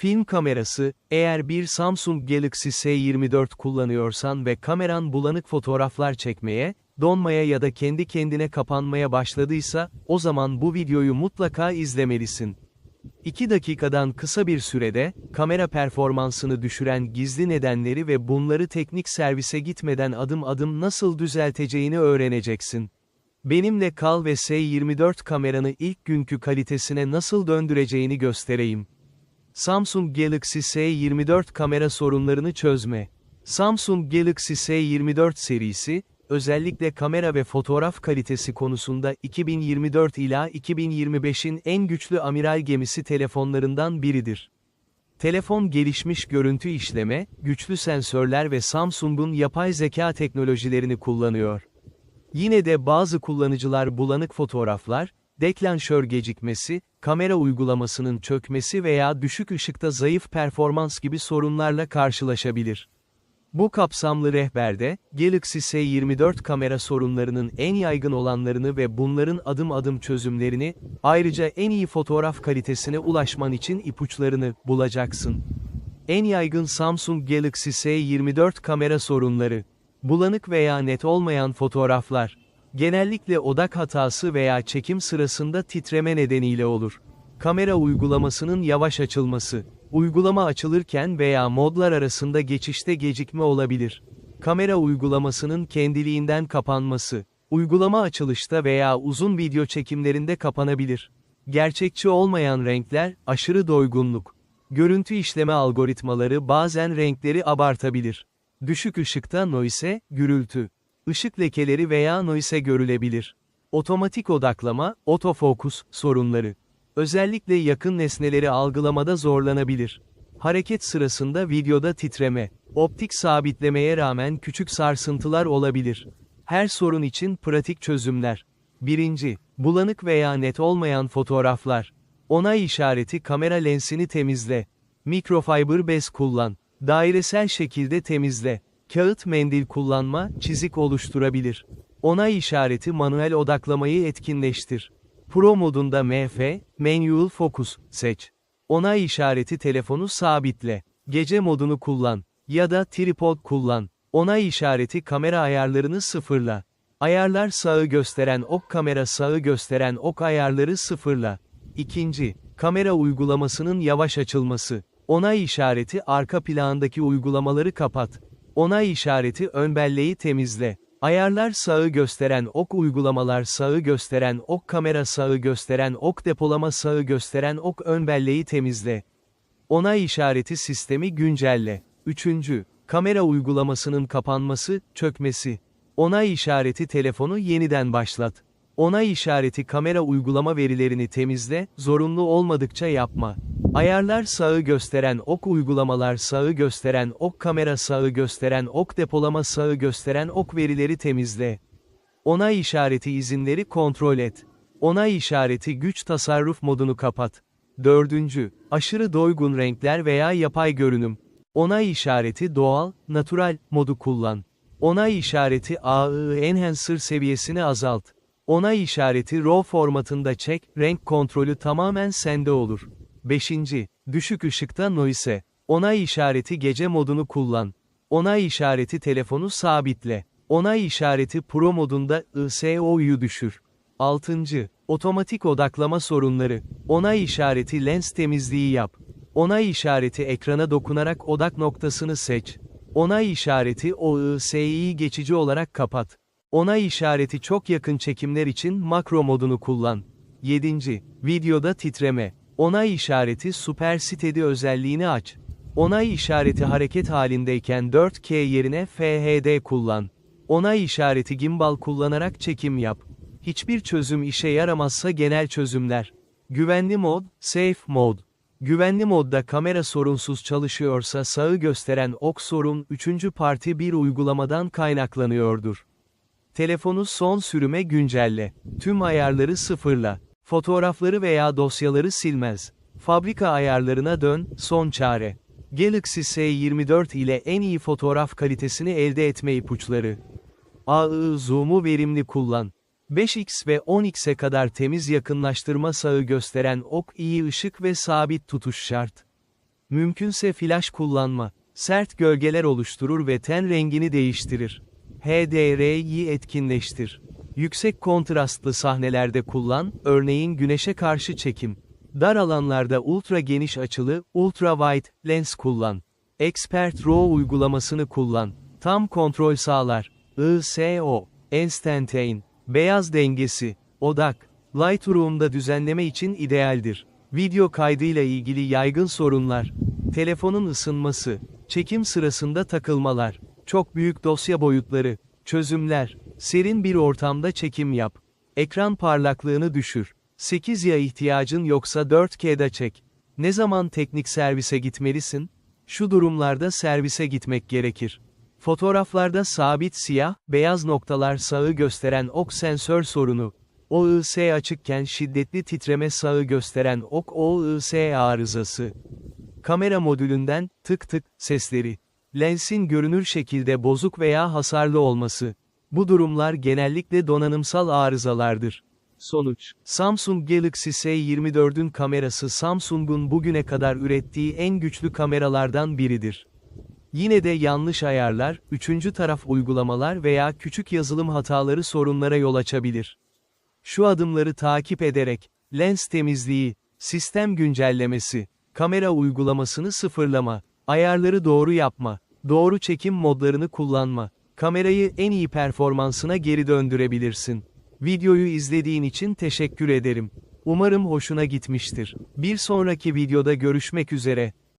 Film kamerası, eğer bir Samsung Galaxy S24 kullanıyorsan ve kameran bulanık fotoğraflar çekmeye, donmaya ya da kendi kendine kapanmaya başladıysa, o zaman bu videoyu mutlaka izlemelisin. 2 dakikadan kısa bir sürede, kamera performansını düşüren gizli nedenleri ve bunları teknik servise gitmeden adım adım nasıl düzelteceğini öğreneceksin. Benimle kal ve S24 kameranı ilk günkü kalitesine nasıl döndüreceğini göstereyim. Samsung Galaxy S24 kamera sorunlarını çözme. Samsung Galaxy S24 serisi, özellikle kamera ve fotoğraf kalitesi konusunda 2024 ila 2025'in en güçlü amiral gemisi telefonlarından biridir. Telefon gelişmiş görüntü işleme, güçlü sensörler ve Samsung'un yapay zeka teknolojilerini kullanıyor. Yine de bazı kullanıcılar bulanık fotoğraflar, deklanşör gecikmesi, kamera uygulamasının çökmesi veya düşük ışıkta zayıf performans gibi sorunlarla karşılaşabilir. Bu kapsamlı rehberde, Galaxy S24 kamera sorunlarının en yaygın olanlarını ve bunların adım adım çözümlerini, ayrıca en iyi fotoğraf kalitesine ulaşman için ipuçlarını bulacaksın. En yaygın Samsung Galaxy S24 kamera sorunları. Bulanık veya net olmayan fotoğraflar. Genellikle odak hatası veya çekim sırasında titreme nedeniyle olur. Kamera uygulamasının yavaş açılması. Uygulama açılırken veya modlar arasında geçişte gecikme olabilir. Kamera uygulamasının kendiliğinden kapanması. Uygulama açılışta veya uzun video çekimlerinde kapanabilir. Gerçekçi olmayan renkler, aşırı doygunluk. Görüntü işleme algoritmaları bazen renkleri abartabilir. Düşük ışıkta noise, gürültü. Işık lekeleri veya noise görülebilir. Otomatik odaklama, otofokus sorunları. Özellikle yakın nesneleri algılamada zorlanabilir. Hareket sırasında videoda titreme, optik sabitlemeye rağmen küçük sarsıntılar olabilir. Her sorun için pratik çözümler. 1. Bulanık veya net olmayan fotoğraflar. Onay işareti kamera lensini temizle. Mikrofiber bez kullan. Dairesel şekilde temizle. Kağıt mendil kullanma, çizik oluşturabilir. Onay işareti manuel odaklamayı etkinleştir. Pro modunda MF, Manual Focus, seç. Onay işareti telefonu sabitle. Gece modunu kullan. Ya da tripod kullan. Onay işareti kamera ayarlarını sıfırla. Ayarlar sağı gösteren ok kamera sağı gösteren ok ayarları sıfırla. İkinci, kamera uygulamasının yavaş açılması. Onay işareti arka plandaki uygulamaları kapat. Onay işareti ön belleği temizle. Ayarlar sağı gösteren ok uygulamalar sağı gösteren ok kamera sağı gösteren ok depolama sağı gösteren ok ön belleği temizle. Onay işareti sistemi güncelle. 3. Kamera uygulamasının kapanması, çökmesi. Onay işareti telefonu yeniden başlat. Onay işareti kamera uygulama verilerini temizle, zorunlu olmadıkça yapma. Ayarlar sağı gösteren ok uygulamalar sağı gösteren ok kamera sağı gösteren ok depolama sağı gösteren ok verileri temizle. Onay işareti izinleri kontrol et. Onay işareti güç tasarruf modunu kapat. 4. Aşırı doygun renkler veya yapay görünüm. Onay işareti doğal, natural modu kullan. Onay işareti AI Enhancer seviyesini azalt. Onay işareti RAW formatında çek, renk kontrolü tamamen sende olur. 5. Düşük ışıkta noise. Onay işareti gece modunu kullan. Onay işareti telefonu sabitle. Onay işareti Pro modunda ISO'yu düşür. 6. Otomatik odaklama sorunları. Onay işareti lens temizliği yap. Onay işareti ekrana dokunarak odak noktasını seç. Onay işareti OIS'yi geçici olarak kapat. Onay işareti çok yakın çekimler için makro modunu kullan. 7. Videoda titreme. Onay işareti Super Steady özelliğini aç. Onay işareti hareket halindeyken 4K yerine FHD kullan. Onay işareti gimbal kullanarak çekim yap. Hiçbir çözüm işe yaramazsa genel çözümler. Güvenli mod, Safe mod. Güvenli modda kamera sorunsuz çalışıyorsa sağı gösteren ok sorun 3. parti bir uygulamadan kaynaklanıyordur. Telefonu son sürüme güncelle. Tüm ayarları sıfırla. Fotoğrafları veya dosyaları silmez. Fabrika ayarlarına dön, son çare. Galaxy S24 ile en iyi fotoğraf kalitesini elde etme ipuçları. AI zoom'u verimli kullan. 5x ve 10x'e kadar temiz yakınlaştırma sağı gösteren ok iyi ışık ve sabit tutuş şart. Mümkünse flash kullanma. Sert gölgeler oluşturur ve ten rengini değiştirir. HDR'yi etkinleştir. Yüksek kontrastlı sahnelerde kullan, örneğin güneşe karşı çekim. Dar alanlarda ultra geniş açılı, ultra wide lens kullan. Expert RAW uygulamasını kullan. Tam kontrol sağlar. ISO, Instantane, beyaz dengesi, odak, Lightroom'da düzenleme için idealdir. Video kaydıyla ilgili yaygın sorunlar. Telefonun ısınması, çekim sırasında takılmalar, çok büyük dosya boyutları, çözümler, serin bir ortamda çekim yap. Ekran parlaklığını düşür. 8'ya ihtiyacın yoksa 4K'da çek. Ne zaman teknik servise gitmelisin? Şu durumlarda servise gitmek gerekir. Fotoğraflarda sabit siyah, beyaz noktalar sağı gösteren ok sensör sorunu. OIS açıkken şiddetli titreme sağı gösteren ok OIS arızası. Kamera modülünden tık tık sesleri. Lensin görünür şekilde bozuk veya hasarlı olması. Bu durumlar genellikle donanımsal arızalardır. Sonuç Samsung Galaxy S24'ün kamerası Samsung'un bugüne kadar ürettiği en güçlü kameralardan biridir. Yine de yanlış ayarlar, üçüncü taraf uygulamalar veya küçük yazılım hataları sorunlara yol açabilir. Şu adımları takip ederek, lens temizliği, sistem güncellemesi, kamera uygulamasını sıfırlama, ayarları doğru yapma, doğru çekim modlarını kullanma, kamerayı en iyi performansına geri döndürebilirsin. Videoyu izlediğin için teşekkür ederim. Umarım hoşuna gitmiştir. Bir sonraki videoda görüşmek üzere.